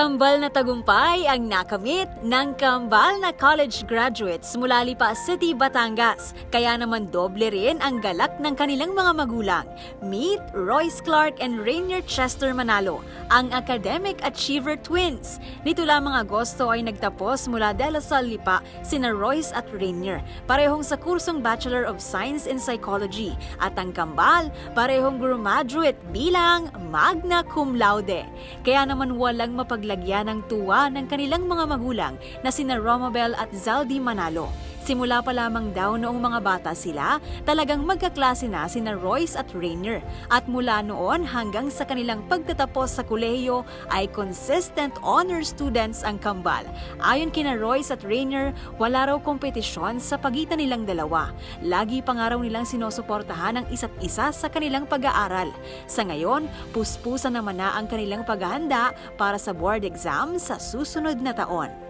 Kambal na tagumpay ang nakamit ng kambal na college graduates mula Lipa City, Batangas. Kaya naman doble rin ang galak ng kanilang mga magulang. Meet Royce Clark and Rainier Chester Manalo, ang academic achiever twins. Nito lamang Agosto ay nagtapos mula De La Salle Lipa sina Royce at Rainier, parehong sa kursong Bachelor of Science in Psychology. At ang kambal, parehong graduate bilang magna cum laude. Kaya naman walang mapaglagyan ng tuwa ng kanilang mga magulang na sina Romabel at Zaldi Manalo. Simula pa lamang daw noong mga bata sila, talagang magkaklase na sina Royce at Rainier. At mula noon hanggang sa kanilang pagtatapos sa kolehiyo ay consistent honor students ang kambal. Ayon kina Royce at Rainier, wala raw kompetisyon sa pagitan nilang dalawa. Lagi pa nga raw nilang sinusuportahan ang isa't isa sa kanilang pag-aaral. Sa ngayon, puspusan naman na ang kanilang paghahanda para sa board exam sa susunod na taon.